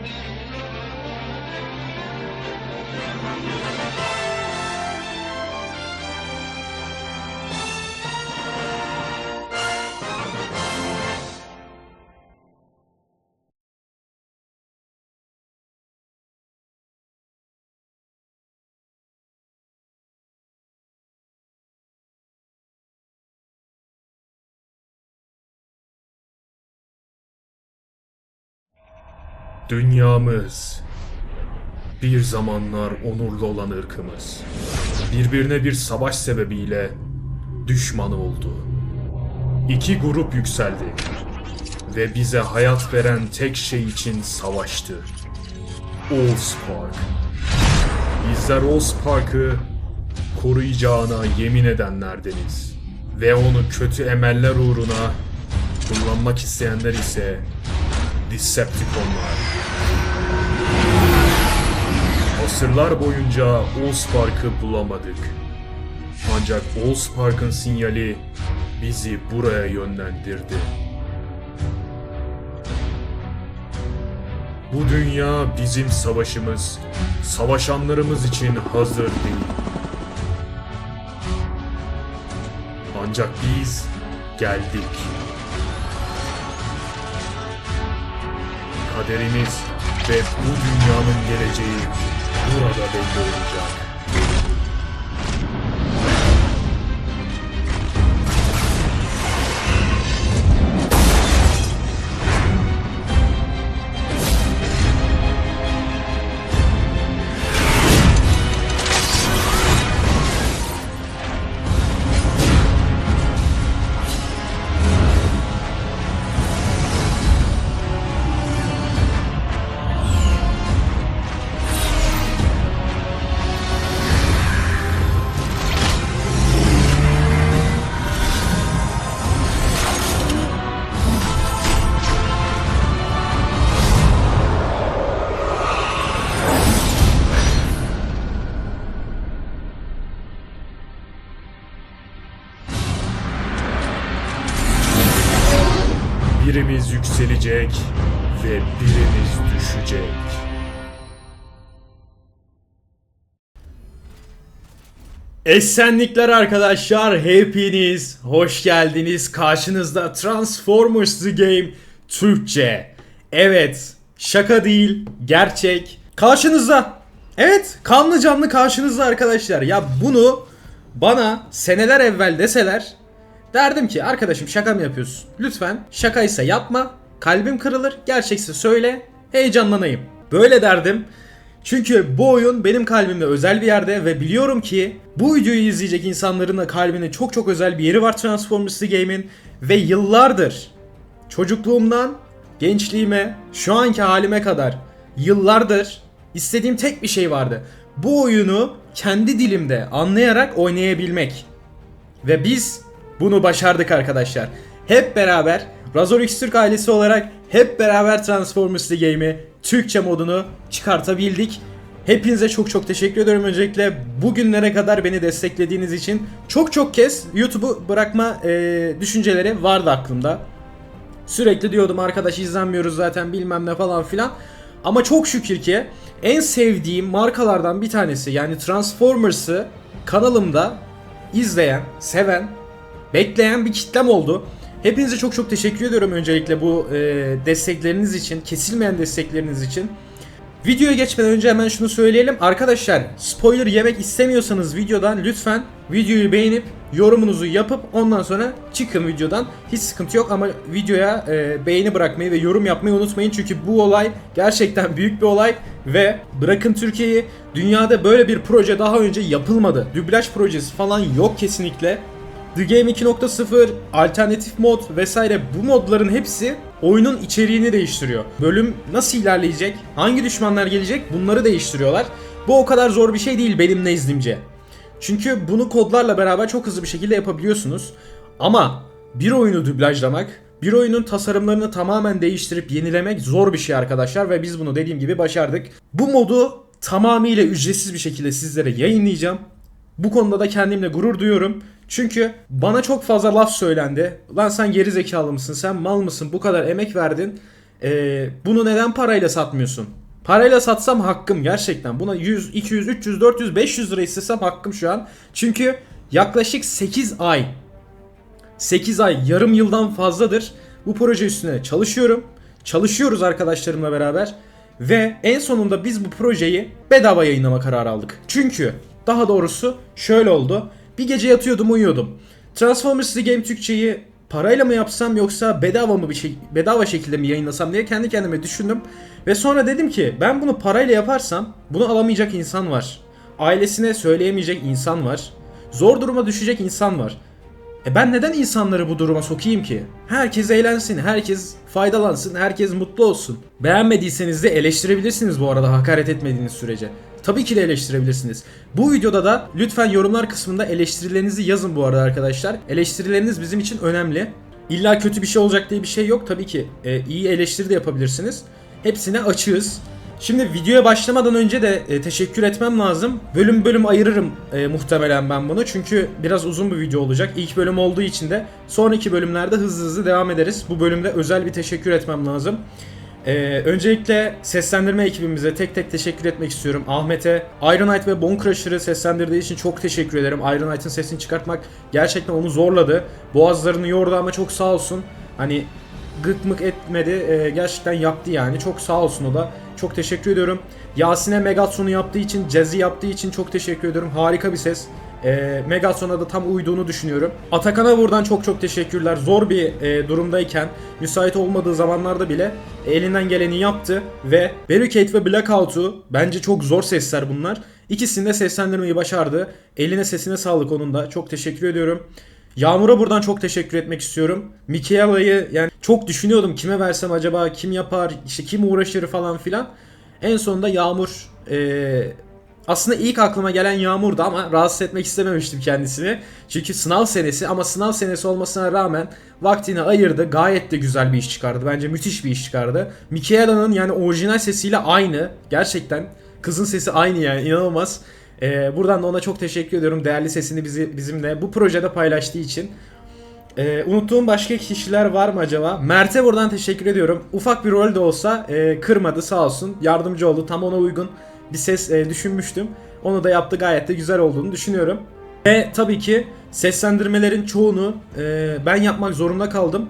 Música Dünyamız bir zamanlar onurlu olan ırkımız birbirine bir savaş sebebiyle düşman oldu. İki grup yükseldi ve bize hayat veren tek şey için savaştı. Allspark. Bizler Allspark'ı koruyacağına yemin edenlerdeniz. Ve onu kötü emeller uğruna kullanmak isteyenler ise Decepticonlar. Asırlar boyunca Allspark'ı bulamadık. Ancak Allspark'ın sinyali bizi buraya yönlendirdi. Bu dünya bizim savaşımız, savaşanlarımız için hazır değil. Ancak biz geldik. Kaderimiz ve bu dünyanın geleceği burada belli olacak. Birimiz yükselecek ve birimiz düşecek. Esenlikler arkadaşlar hepiniz hoş geldiniz. Karşınızda Transformers The Game Türkçe. Evet şaka değil gerçek. Karşınızda Evet kanlı canlı karşınızda arkadaşlar. Ya bunu bana seneler evvel deseler derdim ki arkadaşım şaka mı yapıyorsun? Lütfen şakaysa yapma. Kalbim kırılır gerçekse söyle. Heyecanlanayım. Böyle derdim. Çünkü bu oyun benim kalbimde özel bir yerde ve biliyorum ki bu videoyu izleyecek insanların da kalbinde çok çok özel bir yeri var Transformers The Game'in ve yıllardır çocukluğumdan gençliğime şu anki halime kadar yıllardır istediğim tek bir şey vardı. Bu oyunu kendi dilimde anlayarak oynayabilmek. Ve biz bunu başardık arkadaşlar. Hep beraber Razor X Türk ailesi olarak hep beraber Transformers The Game'i Türkçe modunu çıkartabildik. Hepinize çok çok teşekkür ediyorum öncelikle bugünlere kadar beni desteklediğiniz için. Çok çok kez YouTube'u bırakma e, düşünceleri vardı aklımda. Sürekli diyordum arkadaş izlenmiyoruz zaten bilmem ne falan filan. Ama çok şükür ki en sevdiğim markalardan bir tanesi yani Transformers'ı kanalımda izleyen, seven, bekleyen bir kitlem oldu. Hepinize çok çok teşekkür ediyorum öncelikle bu e, destekleriniz için, kesilmeyen destekleriniz için. Videoya geçmeden önce hemen şunu söyleyelim. Arkadaşlar spoiler yemek istemiyorsanız videodan lütfen videoyu beğenip yorumunuzu yapıp ondan sonra çıkın videodan. Hiç sıkıntı yok ama videoya e, beğeni bırakmayı ve yorum yapmayı unutmayın. Çünkü bu olay gerçekten büyük bir olay ve bırakın Türkiye'yi dünyada böyle bir proje daha önce yapılmadı. Dublaj projesi falan yok kesinlikle. The Game 2.0, alternatif mod vesaire bu modların hepsi oyunun içeriğini değiştiriyor. Bölüm nasıl ilerleyecek, hangi düşmanlar gelecek bunları değiştiriyorlar. Bu o kadar zor bir şey değil benim nezdimce. Çünkü bunu kodlarla beraber çok hızlı bir şekilde yapabiliyorsunuz. Ama bir oyunu dublajlamak, bir oyunun tasarımlarını tamamen değiştirip yenilemek zor bir şey arkadaşlar ve biz bunu dediğim gibi başardık. Bu modu tamamıyla ücretsiz bir şekilde sizlere yayınlayacağım. Bu konuda da kendimle gurur duyuyorum. Çünkü bana çok fazla laf söylendi. Lan sen geri zekalı mısın? Sen mal mısın? Bu kadar emek verdin. Ee, bunu neden parayla satmıyorsun? Parayla satsam hakkım gerçekten. Buna 100, 200, 300, 400, 500 lira istesem hakkım şu an. Çünkü yaklaşık 8 ay 8 ay, yarım yıldan fazladır bu proje üstüne çalışıyorum. Çalışıyoruz arkadaşlarımla beraber. Ve en sonunda biz bu projeyi bedava yayınlama kararı aldık. Çünkü daha doğrusu şöyle oldu. Bir gece yatıyordum uyuyordum. Transformers The Game Türkçeyi parayla mı yapsam yoksa bedava mı bir şey bedava şekilde mi yayınlasam diye kendi kendime düşündüm. Ve sonra dedim ki ben bunu parayla yaparsam bunu alamayacak insan var. Ailesine söyleyemeyecek insan var. Zor duruma düşecek insan var. E ben neden insanları bu duruma sokayım ki? Herkes eğlensin, herkes faydalansın, herkes mutlu olsun. Beğenmediyseniz de eleştirebilirsiniz bu arada hakaret etmediğiniz sürece. Tabii ki de eleştirebilirsiniz. Bu videoda da lütfen yorumlar kısmında eleştirilerinizi yazın bu arada arkadaşlar. Eleştirileriniz bizim için önemli. İlla kötü bir şey olacak diye bir şey yok tabii ki. E, iyi eleştiri de yapabilirsiniz. Hepsine açığız. Şimdi videoya başlamadan önce de e, teşekkür etmem lazım. Bölüm bölüm ayırırım e, muhtemelen ben bunu. Çünkü biraz uzun bir video olacak. İlk bölüm olduğu için de sonraki bölümlerde hızlı hızlı devam ederiz. Bu bölümde özel bir teşekkür etmem lazım. E, öncelikle seslendirme ekibimize tek tek teşekkür etmek istiyorum. Ahmet'e, Iron Knight ve Bone Crusher'ı seslendirdiği için çok teşekkür ederim. Iron Knight'ın sesini çıkartmak gerçekten onu zorladı. Boğazlarını yordu ama çok sağ olsun. Hani gık mık etmedi. E, gerçekten yaptı yani. Çok sağ olsun o da. Çok teşekkür ediyorum. Yasin'e Megatron'u yaptığı için, Jazzy yaptığı için çok teşekkür ediyorum. Harika bir ses. E, Megatron'a da tam uyduğunu düşünüyorum. Atakan'a buradan çok çok teşekkürler. Zor bir e, durumdayken, müsait olmadığı zamanlarda bile elinden geleni yaptı ve Barricade ve Blackout'u bence çok zor sesler bunlar. İkisini de seslendirmeyi başardı. Eline sesine sağlık onun da. Çok teşekkür ediyorum. Yağmur'a buradan çok teşekkür etmek istiyorum. Mikaela'yı yani çok düşünüyordum kime versem acaba kim yapar işte kim uğraşır falan filan. En sonunda Yağmur eee, aslında ilk aklıma gelen Yağmur'du ama rahatsız etmek istememiştim kendisini. Çünkü sınav senesi ama sınav senesi olmasına rağmen vaktini ayırdı. Gayet de güzel bir iş çıkardı. Bence müthiş bir iş çıkardı. Mikaela'nın yani orijinal sesiyle aynı. Gerçekten kızın sesi aynı yani inanılmaz. Ee, buradan da ona çok teşekkür ediyorum. Değerli sesini bizi bizimle bu projede paylaştığı için. Ee, unuttuğum başka kişiler var mı acaba? Mert'e buradan teşekkür ediyorum. Ufak bir rol de olsa e, kırmadı sağ olsun. Yardımcı oldu. Tam ona uygun bir ses e, düşünmüştüm. Onu da yaptı gayet de güzel olduğunu düşünüyorum. Ve tabii ki seslendirmelerin çoğunu e, ben yapmak zorunda kaldım.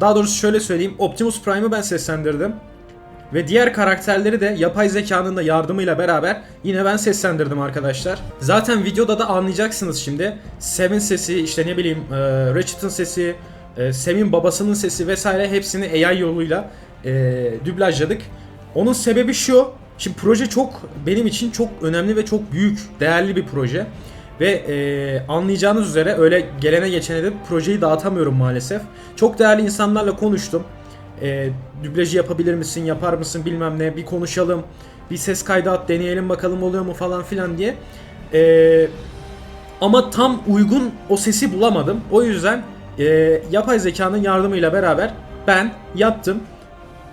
Daha doğrusu şöyle söyleyeyim. Optimus Prime'ı ben seslendirdim. Ve diğer karakterleri de yapay zekanın da yardımıyla beraber yine ben seslendirdim arkadaşlar. Zaten videoda da anlayacaksınız şimdi. Sam'in sesi, işte ne bileyim e, Ratchet'ın sesi, e, Sam'in babasının sesi vesaire hepsini AI yoluyla e, dublajladık. Onun sebebi şu. Şimdi proje çok benim için çok önemli ve çok büyük, değerli bir proje. Ve e, anlayacağınız üzere öyle gelene geçene de projeyi dağıtamıyorum maalesef. Çok değerli insanlarla konuştum e, dublajı yapabilir misin, yapar mısın bilmem ne bir konuşalım. Bir ses kaydı at deneyelim bakalım oluyor mu falan filan diye. E, ama tam uygun o sesi bulamadım. O yüzden e, yapay zekanın yardımıyla beraber ben yaptım.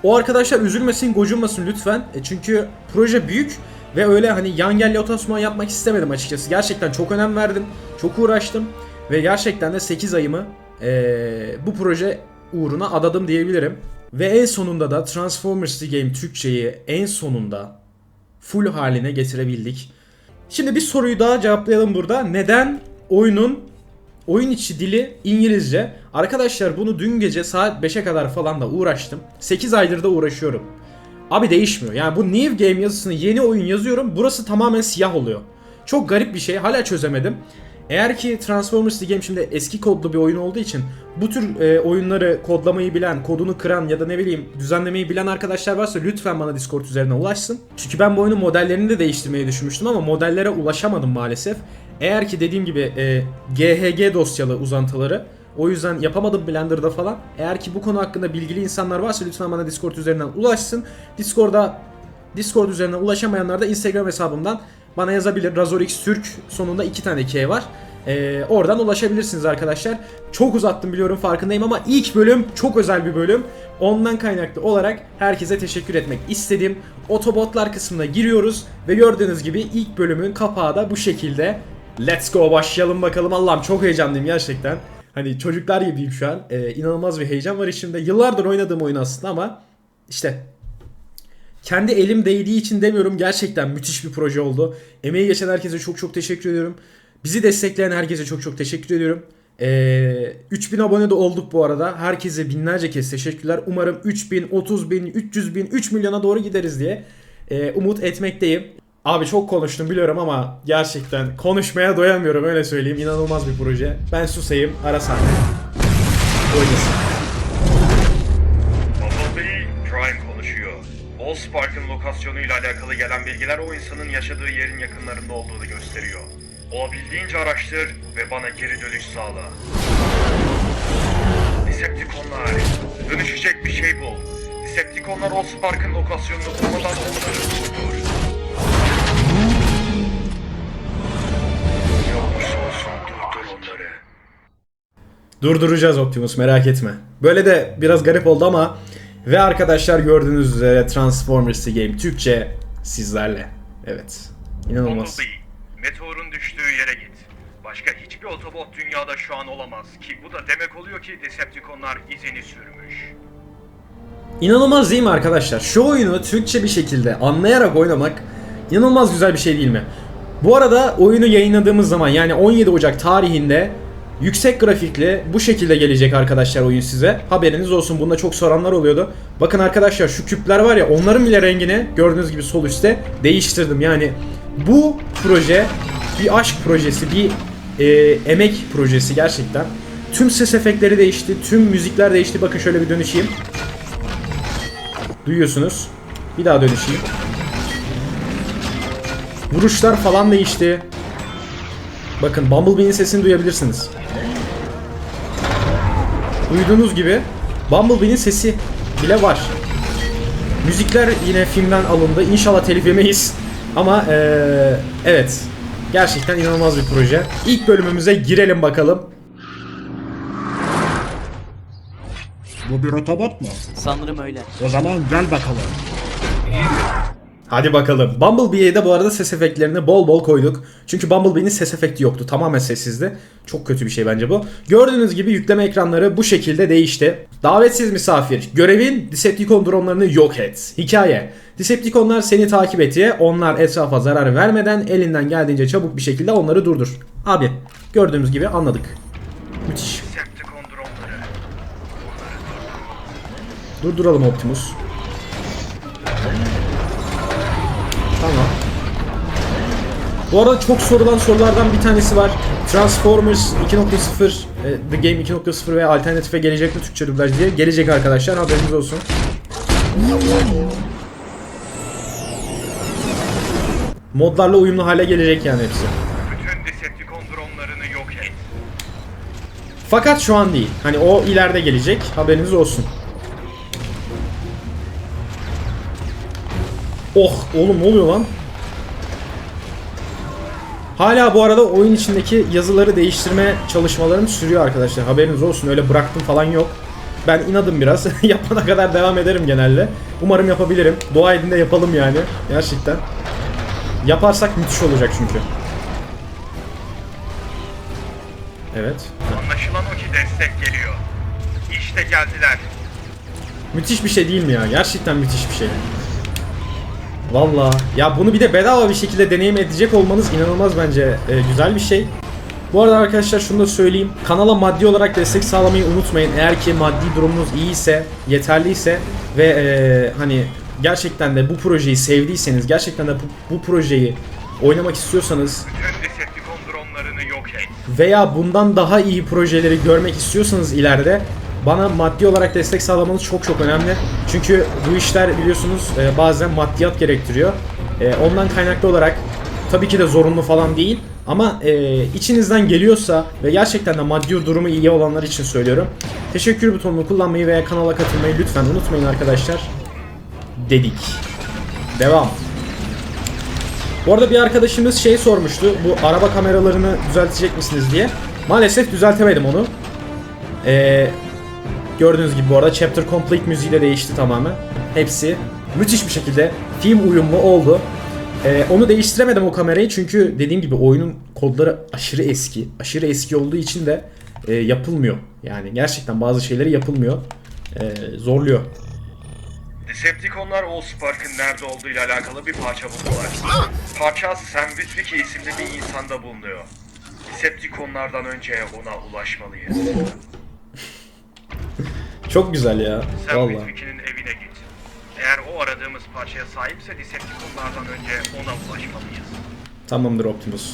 O arkadaşlar üzülmesin, gocunmasın lütfen. E, çünkü proje büyük ve öyle hani yan gel otosman yapmak istemedim açıkçası. Gerçekten çok önem verdim, çok uğraştım ve gerçekten de 8 ayımı e, bu proje uğruna adadım diyebilirim. Ve en sonunda da Transformers The Game Türkçeyi en sonunda full haline getirebildik. Şimdi bir soruyu daha cevaplayalım burada. Neden oyunun oyun içi dili İngilizce? Arkadaşlar bunu dün gece saat 5'e kadar falan da uğraştım. 8 aydır da uğraşıyorum. Abi değişmiyor. Yani bu New Game yazısını yeni oyun yazıyorum. Burası tamamen siyah oluyor. Çok garip bir şey. Hala çözemedim. Eğer ki Transformers The Game şimdi eski kodlu bir oyun olduğu için bu tür e, oyunları kodlamayı bilen, kodunu kıran ya da ne bileyim düzenlemeyi bilen arkadaşlar varsa lütfen bana Discord üzerinden ulaşsın. Çünkü ben bu oyunun modellerini de değiştirmeyi düşünmüştüm ama modellere ulaşamadım maalesef. Eğer ki dediğim gibi e, GHG dosyalı uzantıları o yüzden yapamadım Blender'da falan. Eğer ki bu konu hakkında bilgili insanlar varsa lütfen bana Discord üzerinden ulaşsın. Discord'a Discord üzerinden ulaşamayanlar da Instagram hesabımdan bana yazabilir. Razorix Türk sonunda iki tane K var. Ee, oradan ulaşabilirsiniz arkadaşlar. Çok uzattım biliyorum farkındayım ama ilk bölüm çok özel bir bölüm. Ondan kaynaklı olarak herkese teşekkür etmek istedim. Otobotlar kısmına giriyoruz ve gördüğünüz gibi ilk bölümün kapağı da bu şekilde. Let's go başlayalım bakalım. Allah'ım çok heyecanlıyım gerçekten. Hani çocuklar gibiyim şu an. Ee, inanılmaz bir heyecan var içimde. Yıllardır oynadığım oyun aslında ama işte kendi elim değdiği için demiyorum. Gerçekten müthiş bir proje oldu. Emeği geçen herkese çok çok teşekkür ediyorum. Bizi destekleyen herkese çok çok teşekkür ediyorum. Ee, 3000 abone de olduk bu arada. Herkese binlerce kez teşekkürler. Umarım 3000, 30 bin, 300 bin, 3 milyona doğru gideriz diye e, umut etmekteyim. Abi çok konuştum biliyorum ama gerçekten konuşmaya doyamıyorum öyle söyleyeyim. İnanılmaz bir proje. Ben susayım. Ara sahne. Oynasın. Bumblebee Prime konuşuyor. Allspark'ın lokasyonuyla alakalı gelen bilgiler o insanın yaşadığı yerin yakınlarında olduğunu gösteriyor. Olabildiğince araştır ve bana geri dönüş sağla. Decepticonlar, dönüşecek bir şey bul. Decepticonlar Allspark'ın lokasyonunu bulmadan onları durdur. Durduracağız Optimus merak etme. Böyle de biraz garip oldu ama ve arkadaşlar gördüğünüz üzere Transformers The Game Türkçe sizlerle. Evet. İnanılmaz. Bumblebee, meteorun düştüğü yere git. Başka hiçbir otobot dünyada şu an olamaz ki bu da demek oluyor ki Decepticonlar izini sürmüş. İnanılmaz değil mi arkadaşlar? Şu oyunu Türkçe bir şekilde anlayarak oynamak inanılmaz güzel bir şey değil mi? Bu arada oyunu yayınladığımız zaman yani 17 Ocak tarihinde yüksek grafikli bu şekilde gelecek arkadaşlar oyun size. Haberiniz olsun. Bunda çok soranlar oluyordu. Bakın arkadaşlar şu küpler var ya onların bile rengini gördüğünüz gibi sol üstte değiştirdim. Yani bu proje bir aşk projesi, bir e, emek projesi gerçekten. Tüm ses efektleri değişti, tüm müzikler değişti. Bakın şöyle bir dönüşeyim. Duyuyorsunuz. Bir daha dönüşeyim. Vuruşlar falan değişti. Bakın Bumblebee'nin sesini duyabilirsiniz. Duyduğunuz gibi Bumblebee'nin sesi bile var. Müzikler yine filmden alındı. İnşallah telif yemeyiz. Ama eee, evet. Gerçekten inanılmaz bir proje. İlk bölümümüze girelim bakalım. Bu bir otobot mu? Sanırım öyle. O zaman gel bakalım. Hadi bakalım. Bumblebee'ye de bu arada ses efektlerini bol bol koyduk. Çünkü Bumblebee'nin ses efekti yoktu. Tamamen sessizdi. Çok kötü bir şey bence bu. Gördüğünüz gibi yükleme ekranları bu şekilde değişti. Davetsiz misafir. Görevin Decepticon dronlarını yok et. Hikaye. Decepticonlar seni takip etiye. Onlar etrafa zarar vermeden elinden geldiğince çabuk bir şekilde onları durdur. Abi gördüğümüz gibi anladık. Müthiş. Durduralım Optimus. Bu arada çok sorulan sorulardan bir tanesi var. Transformers 2.0, e, The Game 2.0 ve alternatife gelecek mi Türkçe dublaj diye. Gelecek arkadaşlar haberiniz olsun. Modlarla uyumlu hale gelecek yani hepsi. Bütün Decepticon dronlarını yok et. Fakat şu an değil. Hani o ileride gelecek. Haberiniz olsun. Oh oğlum ne oluyor lan? Hala bu arada oyun içindeki yazıları değiştirme çalışmalarım sürüyor arkadaşlar. Haberiniz olsun. Öyle bıraktım falan yok. Ben inadım biraz. Yapana kadar devam ederim genelde. Umarım yapabilirim. Dua edin de yapalım yani. Gerçekten. Yaparsak müthiş olacak çünkü. Evet. Anlaşılan o ki destek geliyor. İşte geldiler. Müthiş bir şey değil mi ya? Gerçekten müthiş bir şey. Valla. Ya bunu bir de bedava bir şekilde deneyim edecek olmanız inanılmaz bence e, güzel bir şey. Bu arada arkadaşlar şunu da söyleyeyim. Kanala maddi olarak destek sağlamayı unutmayın. Eğer ki maddi durumunuz iyiyse, yeterliyse ve e, hani gerçekten de bu projeyi sevdiyseniz, gerçekten de bu, bu projeyi oynamak istiyorsanız veya bundan daha iyi projeleri görmek istiyorsanız ileride bana maddi olarak destek sağlamanız çok çok önemli. Çünkü bu işler biliyorsunuz e, bazen maddiyat gerektiriyor. E, ondan kaynaklı olarak tabii ki de zorunlu falan değil ama e, içinizden geliyorsa ve gerçekten de maddi durumu iyi olanlar için söylüyorum. Teşekkür butonunu kullanmayı veya kanala katılmayı lütfen unutmayın arkadaşlar. Dedik. Devam. Bu arada bir arkadaşımız şey sormuştu. Bu araba kameralarını düzeltecek misiniz diye. Maalesef düzeltemedim onu. Ee, gördüğünüz gibi bu arada Chapter Complete müziği de değişti tamamen. Hepsi müthiş bir şekilde film uyumlu oldu. Ee, onu değiştiremedim o kamerayı çünkü dediğim gibi oyunun kodları aşırı eski. Aşırı eski olduğu için de e, yapılmıyor. Yani gerçekten bazı şeyleri yapılmıyor. Ee, zorluyor. Decepticonlar Allspark'ın nerede olduğu ile alakalı bir parça buldular. Parça Sam Witwicky isimli bir insanda bulunuyor. Decepticonlardan önce ona ulaşmalıyız. Çok güzel ya. Sam Vallahi. Witwicky'nin evine git. Eğer o aradığımız parçaya sahipse Decepticonlardan önce ona ulaşmalıyız. Tamamdır Optimus.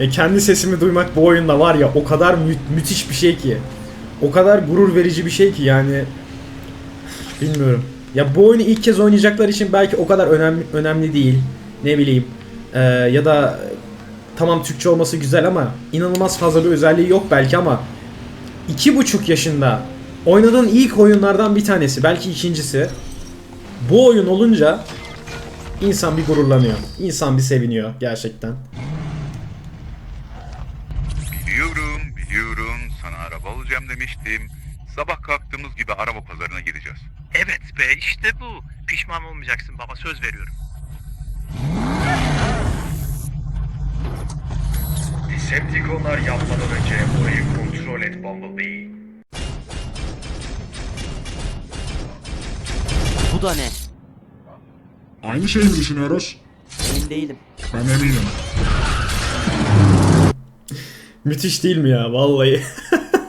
Ya kendi sesimi duymak bu oyunda var ya o kadar mü- müthiş bir şey ki. O kadar gurur verici bir şey ki yani. Bilmiyorum. Ya bu oyunu ilk kez oynayacaklar için belki o kadar önemli önemli değil. Ne bileyim. Ee, ya da tamam Türkçe olması güzel ama inanılmaz fazla bir özelliği yok belki ama iki buçuk yaşında oynadığın ilk oyunlardan bir tanesi belki ikincisi bu oyun olunca insan bir gururlanıyor. İnsan bir seviniyor gerçekten. Biliyorum, biliyorum. Sana araba alacağım demiştim. Sabah kalktığımız gibi araba pazarına gideceğiz. Evet be işte bu. Pişman olmayacaksın baba söz veriyorum. Decepticonlar yapmadan önce orayı kontrol et Bumblebee. Bu da ne? Aynı şeyi mi düşünüyoruz? Emin değilim. Ben eminim. Müthiş değil mi ya vallahi.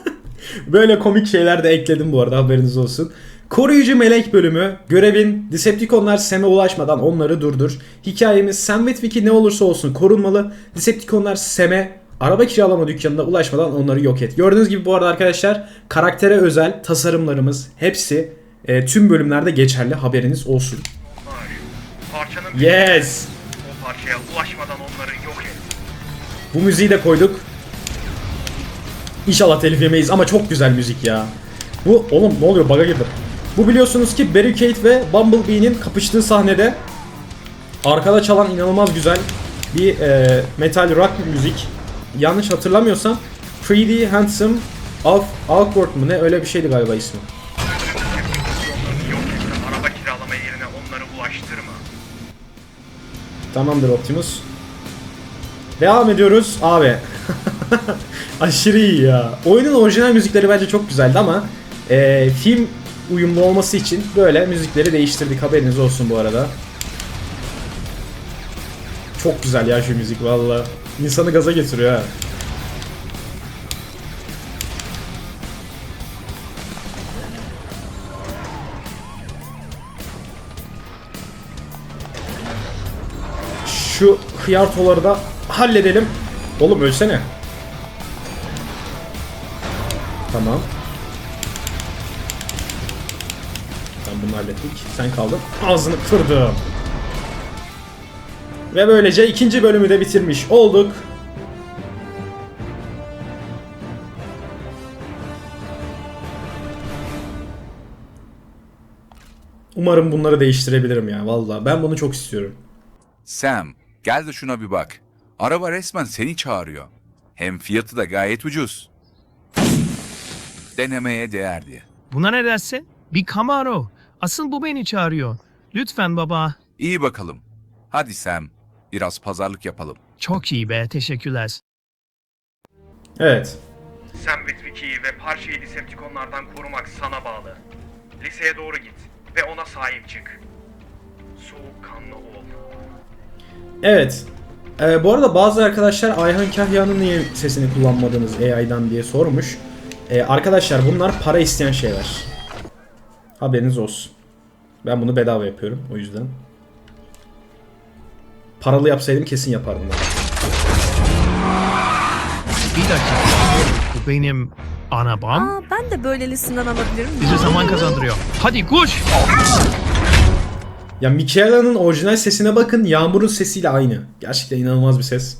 Böyle komik şeyler de ekledim bu arada haberiniz olsun. Koruyucu melek bölümü. Görevin Decepticonlar Sam'e ulaşmadan onları durdur. Hikayemiz Sam Witwicky ne olursa olsun korunmalı. Decepticonlar Sam'e araba kiralama dükkanına ulaşmadan onları yok et. Gördüğünüz gibi bu arada arkadaşlar karaktere özel tasarımlarımız hepsi e, tüm bölümlerde geçerli haberiniz olsun. Parçanın Yes! o parçaya ulaşmadan onları yok et. Bu müziği de koyduk. İnşallah telif yemeyiz ama çok güzel müzik ya. Bu oğlum ne oluyor baga girdim. Bu biliyorsunuz ki Barricade ve Bumblebee'nin kapıştığı sahnede arkada çalan inanılmaz güzel bir e, metal rock bir müzik. Yanlış hatırlamıyorsam Pretty Handsome of Awkward mı ne öyle bir şeydi galiba ismi. Tamamdır Optimus. Devam ediyoruz abi. Aşırı iyi ya. Oyunun orijinal müzikleri bence çok güzeldi ama e, film uyumlu olması için böyle müzikleri değiştirdik haberiniz olsun bu arada. Çok güzel ya şu müzik valla. İnsanı gaza getiriyor ha. Şu hıyartoları da halledelim. Oğlum ölsene. Tamam. Tamam bunu hallettik. Sen kaldın. Ağzını kırdım. Ve böylece ikinci bölümü de bitirmiş olduk. Umarım bunları değiştirebilirim ya valla. Ben bunu çok istiyorum. Sam, gel de şuna bir bak. Araba resmen seni çağırıyor. Hem fiyatı da gayet ucuz. Denemeye değerdi. Buna ne dersin? Bir Camaro. Asıl bu beni çağırıyor. Lütfen baba. İyi bakalım. Hadi Sam, biraz pazarlık yapalım. Çok iyi be teşekkürler. Evet. Sam Witwicky'yi ve parçayı Decepticonlardan korumak sana bağlı. Liseye doğru git ve ona sahip çık. Soğukkanlı ol. Evet. Ee, bu arada bazı arkadaşlar Ayhan Kahya'nın niye sesini kullanmadınız AI'dan diye sormuş. Ee, arkadaşlar bunlar para isteyen şeyler. Haberiniz olsun. Ben bunu bedava yapıyorum o yüzden. Paralı yapsaydım kesin yapardım. ben. Bir dakika. Bu benim arabam. Aa, ben de böylelisinden alabilirim. Bize zaman kazandırıyor. Hadi koş. Ya Mikaela'nın orijinal sesine bakın. Yağmur'un sesiyle aynı. Gerçekten inanılmaz bir ses.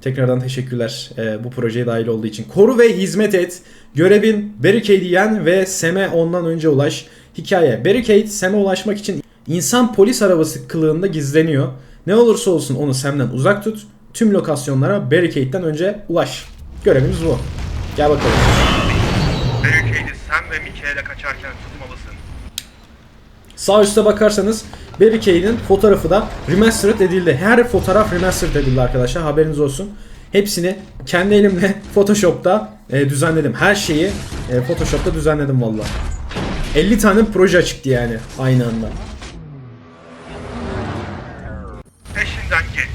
Tekrardan teşekkürler e, bu projeye dahil olduğu için. Koru ve hizmet et. Görevin Barricade'i yen ve Sam'e ondan önce ulaş. Hikaye. Barricade Sam'e ulaşmak için insan polis arabası kılığında gizleniyor. Ne olursa olsun onu Sam'den uzak tut. Tüm lokasyonlara Barricade'den önce ulaş. Görevimiz bu. Gel bakalım. Barricade'i Sam ve Mikael'e kaçarken tutmalısın. Sağ üstte bakarsanız Baby Kane'in fotoğrafı da remastered edildi. Her fotoğraf remastered edildi arkadaşlar haberiniz olsun. Hepsini kendi elimle Photoshop'ta e, düzenledim. Her şeyi e, Photoshop'ta düzenledim valla. 50 tane proje çıktı yani aynı anda. Peşinden git.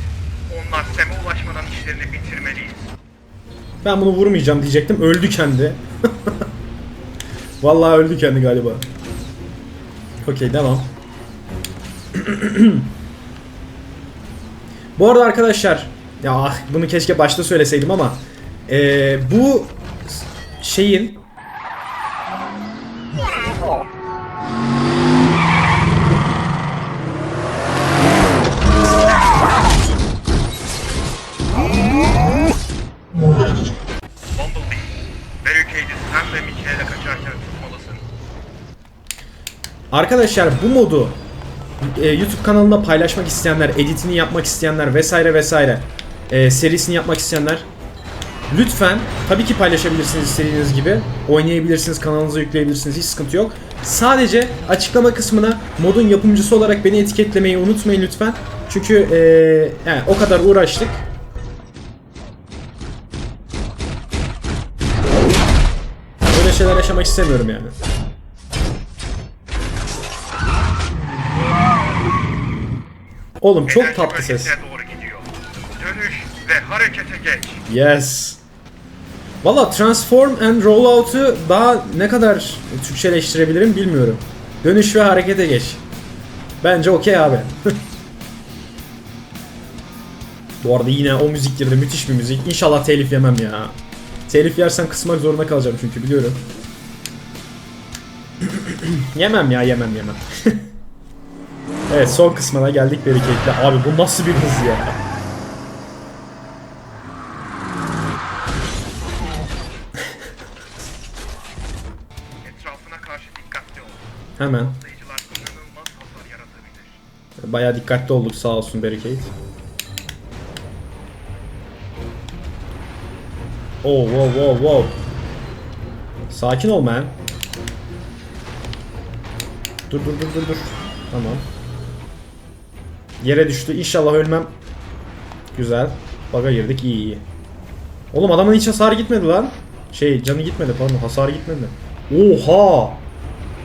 Onlar Sem'e ulaşmadan işlerini bitirmeliyiz. Ben bunu vurmayacağım diyecektim. Öldü kendi. Vallahi öldü kendi galiba. Okey devam. Bu arada arkadaşlar ya ah, bunu keşke başta söyleseydim ama eee, bu şeyin Arkadaşlar bu modu e, YouTube kanalında paylaşmak isteyenler, editini yapmak isteyenler vesaire vesaire e, serisini yapmak isteyenler lütfen tabii ki paylaşabilirsiniz istediğiniz gibi. Oynayabilirsiniz, kanalınıza yükleyebilirsiniz. Hiç sıkıntı yok. Sadece açıklama kısmına modun yapımcısı olarak beni etiketlemeyi unutmayın lütfen. Çünkü e, yani o kadar uğraştık. Böyle şeyler yaşamak istemiyorum yani. Oğlum çok Enerji tatlı ses. bölgesine doğru gidiyor. Dönüş ve harekete geç. Yes. Valla Transform and Rollout'u daha ne kadar Türkçeleştirebilirim bilmiyorum. Dönüş ve harekete geç. Bence okey abi. Bu arada yine o müzik girdi. Müthiş bir müzik. İnşallah telif yemem ya. Telif yersem kısmak zorunda kalacağım çünkü biliyorum. yemem ya yemem yemem. evet son kısmına geldik Barricade'le. Abi bu nasıl bir hız ya. Hemen. Bayağı dikkatli olduk sağ olsun Barricade. Oh wow wow wow. Sakin ol man. Dur dur dur dur dur. Tamam. Yere düştü. İnşallah ölmem. Güzel. Baga girdik iyi iyi. Oğlum adamın hiç hasarı gitmedi lan. Şey canı gitmedi pardon hasarı gitmedi. Oha!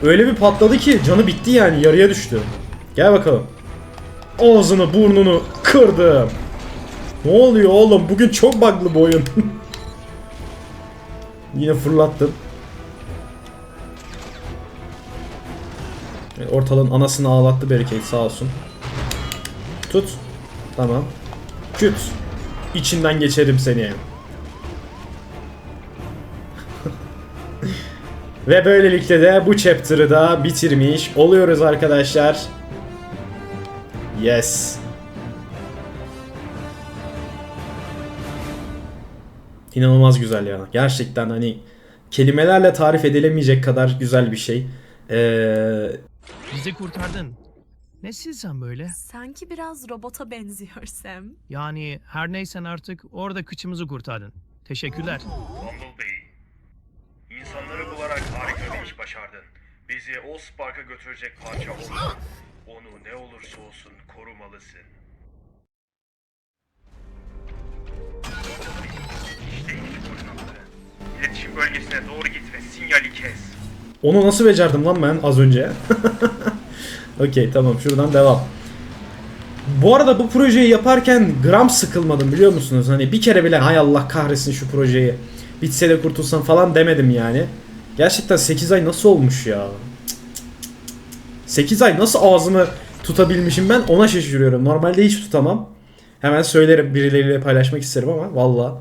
Öyle bir patladı ki canı bitti yani yarıya düştü. Gel bakalım. Ağzını burnunu kırdım. Ne oluyor oğlum? Bugün çok bug'lı bu oyun. Yine fırlattım. E, Ortalığın anasını ağlattı Barricade sağ olsun. Tut. Tamam. Küt. İçinden geçerim seni. Ve böylelikle de bu chapter'ı da bitirmiş oluyoruz arkadaşlar. Yes. İnanılmaz güzel ya. Gerçekten hani kelimelerle tarif edilemeyecek kadar güzel bir şey. Ee, Bizi kurtardın. Nesin sen böyle? Sanki biraz robota benziyor Sam. Yani her neysen artık orada kıçımızı kurtardın. Teşekkürler. Bumblebee. İnsanları bularak harika bir iş başardın. Bizi o Spark'a götürecek parça oldu. Onu ne olursa olsun korumalısın. İşte koordinatları. İletişim bölgesine doğru git ve sinyali kes. onu nasıl becerdim lan ben az önce? Okey tamam şuradan devam. Bu arada bu projeyi yaparken gram sıkılmadım biliyor musunuz? Hani bir kere bile hay Allah kahretsin şu projeyi. Bitse de kurtulsam falan demedim yani. Gerçekten 8 ay nasıl olmuş ya? 8 ay nasıl ağzımı tutabilmişim ben ona şaşırıyorum. Normalde hiç tutamam. Hemen söylerim birileriyle paylaşmak isterim ama valla.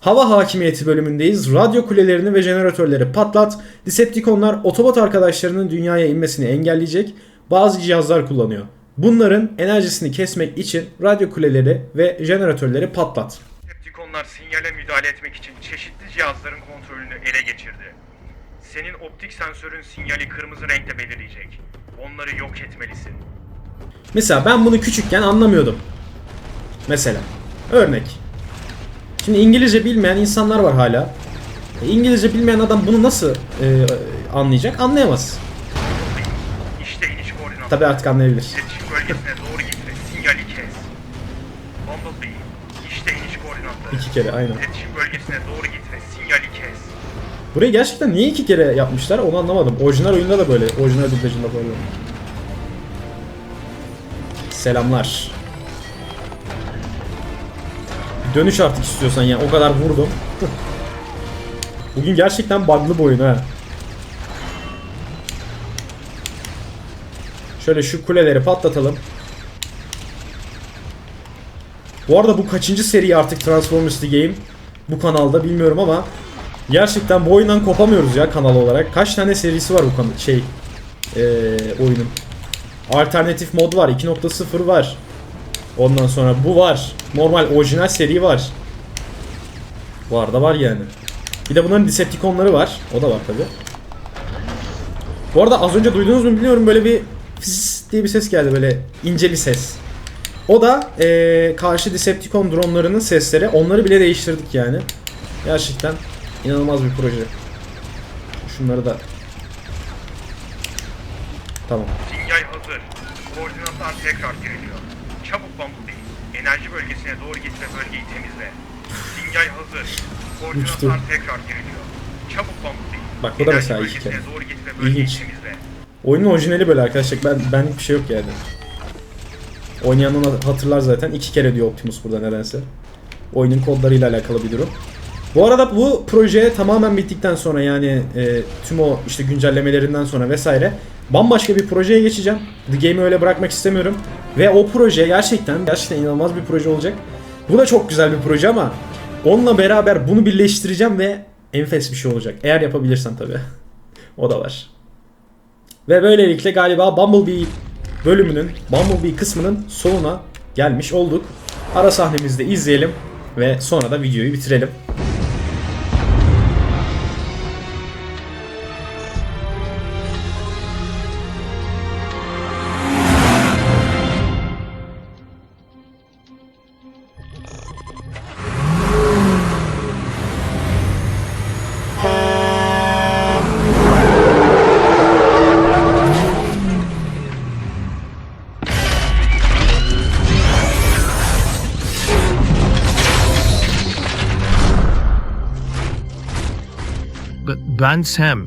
Hava hakimiyeti bölümündeyiz. Radyo kulelerini ve jeneratörleri patlat. Decepticonlar otobot arkadaşlarının dünyaya inmesini engelleyecek bazı cihazlar kullanıyor. Bunların enerjisini kesmek için radyo kuleleri ve jeneratörleri patlat. Decepticonlar sinyale müdahale etmek için çeşitli cihazların kontrolünü ele geçirdi. Senin optik sensörün sinyali kırmızı renkte belirleyecek. Onları yok etmelisin. Mesela ben bunu küçükken anlamıyordum. Mesela. Örnek. Şimdi İngilizce bilmeyen insanlar var hala. E, İngilizce bilmeyen adam bunu nasıl e, anlayacak? Anlayamaz. Tabi artık anlayabilir. İletişim bölgesine doğru git ve sinyali kes. Bumblebee, işte iniş koordinatları. İki kere aynen. İletişim bölgesine doğru git ve sinyali kes. Burayı gerçekten niye iki kere yapmışlar onu anlamadım. Orijinal oyunda da böyle. Orijinal dublajında böyle. Selamlar. Dönüş artık istiyorsan ya. O kadar vurdum. Bugün gerçekten bug'lı bir oyun ha. Şöyle şu kuleleri patlatalım. Bu arada bu kaçıncı seri artık Transformers The Game bu kanalda bilmiyorum ama gerçekten bu oyundan kopamıyoruz ya kanal olarak. Kaç tane serisi var bu kanal şey eee oyunun. Alternatif mod var, 2.0 var. Ondan sonra bu var. Normal orijinal seri var. Var da var yani. Bir de bunların Decepticonları var. O da var tabi. Bu arada az önce duydunuz mu bilmiyorum böyle bir diye bir ses geldi böyle ince bir ses. O da eee, karşı Decepticon dronlarının sesleri. Onları bile değiştirdik yani. Gerçekten inanılmaz bir proje. Şunları da Tamam. Sinyal hazır. Koordinatlar tekrar giriliyor. Çabuk Bumblebee. Enerji bölgesine doğru git ve bölgeyi temizle. Sinyal hazır. Koordinatlar tekrar giriliyor. Çabuk Bumblebee. Bak bu da mesela bölgesine kere. İlginç. temizle. Oyunun orijinali böyle arkadaşlar. Ben benlik bir şey yok yani. Oynayanlar hatırlar zaten. iki kere diyor Optimus burada nedense. Oyunun kodlarıyla alakalı bir durum. Bu arada bu proje tamamen bittikten sonra yani e, tüm o işte güncellemelerinden sonra vesaire bambaşka bir projeye geçeceğim. The Game'i öyle bırakmak istemiyorum. Ve o proje gerçekten gerçekten inanılmaz bir proje olacak. Bu da çok güzel bir proje ama onunla beraber bunu birleştireceğim ve enfes bir şey olacak. Eğer yapabilirsem tabii. o da var. Ve böylelikle galiba Bumblebee bölümünün, Bumblebee kısmının sonuna gelmiş olduk. Ara sahnemizi de izleyelim ve sonra da videoyu bitirelim. Ben Sam.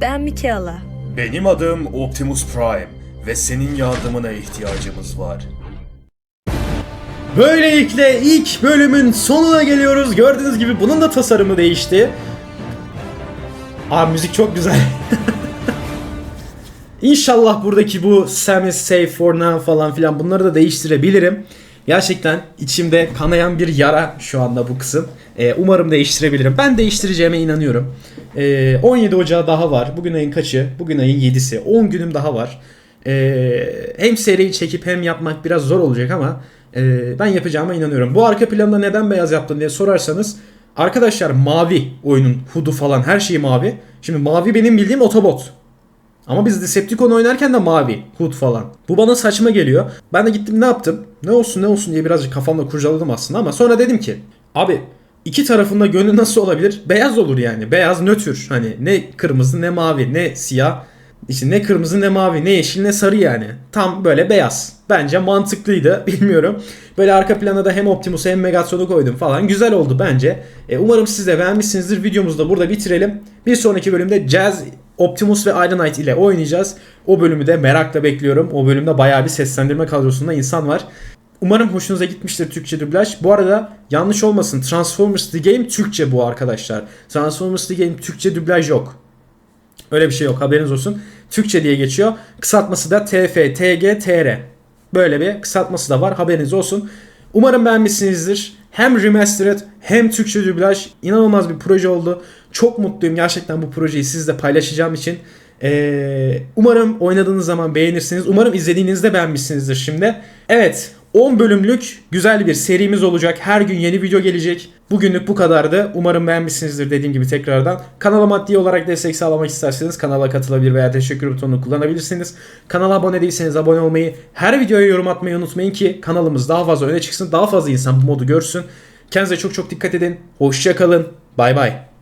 Ben Michaela. Benim adım Optimus Prime ve senin yardımına ihtiyacımız var. Böylelikle ilk bölümün sonuna geliyoruz. Gördüğünüz gibi bunun da tasarımı değişti. Aa müzik çok güzel. İnşallah buradaki bu Sam is safe for now falan filan bunları da değiştirebilirim. Gerçekten içimde kanayan bir yara şu anda bu kısım. Ee, umarım değiştirebilirim. Ben değiştireceğime inanıyorum. Ee, 17 Ocağı daha var. Bugün ayın kaçı? Bugün ayın 7'si. 10 günüm daha var. Ee, hem seriyi çekip hem yapmak biraz zor olacak ama e, ben yapacağıma inanıyorum. Bu arka planda neden beyaz yaptın diye sorarsanız arkadaşlar mavi oyunun hudu falan her şeyi mavi. Şimdi mavi benim bildiğim otobot. Ama biz Decepticon oynarken de mavi, HUD falan. Bu bana saçma geliyor. Ben de gittim ne yaptım? Ne olsun ne olsun diye birazcık kafamda kurcaladım aslında ama sonra dedim ki abi iki tarafında gönlü nasıl olabilir? Beyaz olur yani. Beyaz nötr. Hani ne kırmızı ne mavi ne siyah. İşte ne kırmızı ne mavi ne yeşil ne sarı yani. Tam böyle beyaz. Bence mantıklıydı. Bilmiyorum. Böyle arka plana da hem Optimus'u hem Megatron'u koydum falan. Güzel oldu bence. E, umarım siz de beğenmişsinizdir. Videomuzu da burada bitirelim. Bir sonraki bölümde Jazz, Optimus ve Iron Knight ile oynayacağız. O bölümü de merakla bekliyorum. O bölümde bayağı bir seslendirme kadrosunda insan var. Umarım hoşunuza gitmiştir Türkçe dublaj. Bu arada yanlış olmasın Transformers The Game Türkçe bu arkadaşlar. Transformers The Game Türkçe dublaj yok. Öyle bir şey yok haberiniz olsun. Türkçe diye geçiyor. Kısaltması da TFTGTR. Böyle bir kısaltması da var haberiniz olsun. Umarım beğenmişsinizdir. Hem remastered hem Türkçe dublaj inanılmaz bir proje oldu. Çok mutluyum gerçekten bu projeyi sizle paylaşacağım için. Ee, umarım oynadığınız zaman beğenirsiniz. Umarım izlediğinizde beğenmişsinizdir şimdi. Evet 10 bölümlük güzel bir serimiz olacak. Her gün yeni video gelecek. Bugünlük bu kadardı. Umarım beğenmişsinizdir dediğim gibi tekrardan. Kanala maddi olarak destek sağlamak isterseniz kanala katılabilir veya teşekkür butonunu kullanabilirsiniz. Kanala abone değilseniz abone olmayı, her videoya yorum atmayı unutmayın ki kanalımız daha fazla öne çıksın. Daha fazla insan bu modu görsün. Kendinize çok çok dikkat edin. Hoşça kalın. Bay bay.